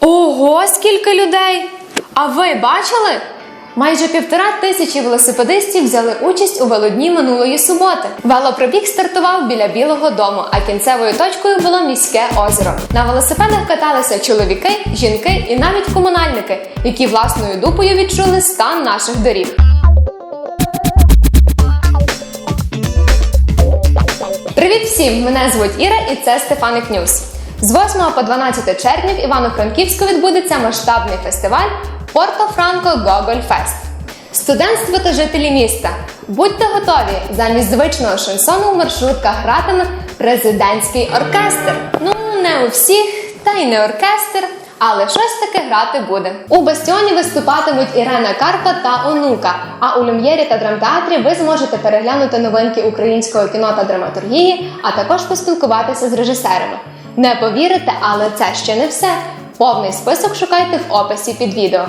Ого, скільки людей! А ви бачили? Майже півтора тисячі велосипедистів взяли участь у велодні минулої суботи. Велопробіг стартував біля Білого дому, а кінцевою точкою було міське озеро. На велосипедах каталися чоловіки, жінки і навіть комунальники, які власною дупою відчули стан наших доріг. Привіт всім! Мене звуть Іра і це Стефаник Ньюс. З 8 по 12 червня в Івано-Франківську відбудеться масштабний фестиваль Порто Франко Гоголь Фест. Студентство та жителі міста. Будьте готові! Замість звичного шансону в маршрутках гратиме президентський оркестр. Ну, не у всіх, та й не оркестр. Але щось таке грати буде. У бастіоні виступатимуть Ірена Карпа та Онука. А у Люм'єрі та драмтеатрі ви зможете переглянути новинки українського кіно та драматургії, а також поспілкуватися з режисерами. Не повірите, але це ще не все. Повний список шукайте в описі під відео.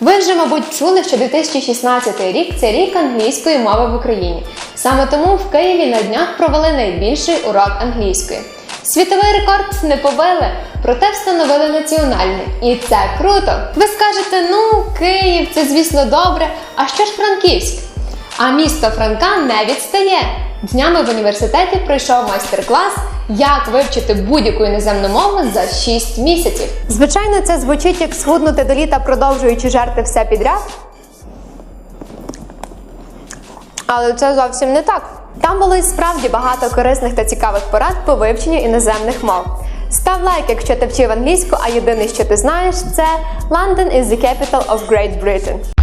Ви вже, мабуть, чули, що 2016 рік це рік англійської мови в Україні. Саме тому в Києві на днях провели найбільший урок англійської. Світовий рекорд не побили, проте встановили національний. І це круто. Ви скажете, ну, Київ, це звісно добре. А що ж Франківськ? А місто Франка не відстає. Днями в університеті пройшов майстер-клас, як вивчити будь-яку іноземну мову за 6 місяців. Звичайно, це звучить як схуднути до літа, продовжуючи жерти все підряд. Але це зовсім не так. Там було і справді багато корисних та цікавих порад по вивченню іноземних мов. Став лайк, якщо ти вчив англійську, а єдине, що ти знаєш, це London is the capital of Great Britain.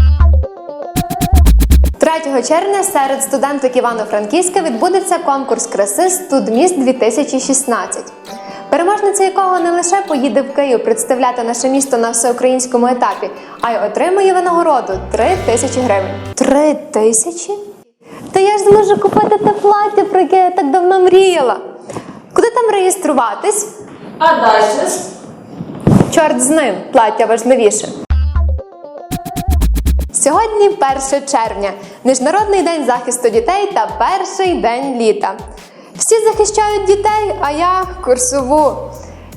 3 червня серед студенток Івано-Франківська відбудеться конкурс краси Студміст 2016. Переможниця якого не лише поїде в Київ представляти наше місто на всеукраїнському етапі, а й отримує винагороду 3 тисячі гривень. 3 тисячі? Та я ж зможу купити те плаття, про яке я так давно мріяла. Куди там реєструватись? А далі? Чорт з ним, плаття важливіше. Сьогодні 1 червня, Міжнародний день захисту дітей та перший день літа. Всі захищають дітей, а я курсову.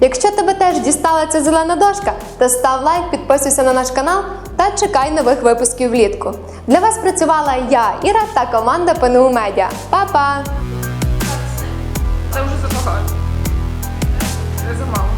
Якщо тебе теж дістала ця зелена дошка, то став лайк, підписуйся на наш канал та чекай нових випусків влітку. Для вас працювала я, Іра та команда ПНУ Медіа. Па-па! Це вже забагато. Це замало.